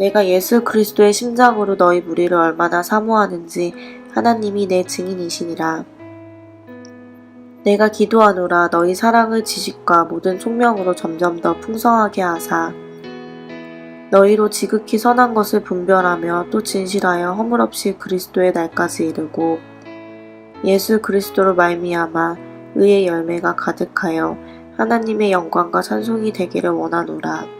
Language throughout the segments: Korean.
내가 예수 그리스도의 심장으로 너희 무리를 얼마나 사모하는지 하나님이 내 증인이시니라. 내가 기도하노라 너희 사랑을 지식과 모든 총명으로 점점 더 풍성하게 하사 너희로 지극히 선한 것을 분별하며 또 진실하여 허물없이 그리스도의 날까지 이르고 예수 그리스도로 말미암아 의의 열매가 가득하여 하나님의 영광과 찬송이 되기를 원하노라.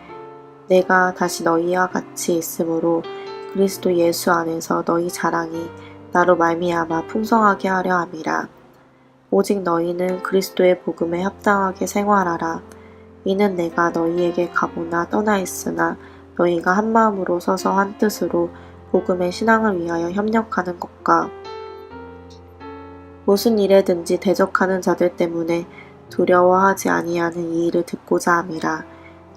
내가 다시 너희와 같이 있으므로 그리스도 예수 안에서 너희 자랑이 나로 말미암아 풍성하게 하려 함이라. 오직 너희는 그리스도의 복음에 합당하게 생활하라. 이는 내가 너희에게 가보나 떠나 있으나 너희가 한 마음으로 서서 한 뜻으로 복음의 신앙을 위하여 협력하는 것과 무슨 일에든지 대적하는 자들 때문에 두려워하지 아니하는 이 일을 듣고자 함이라.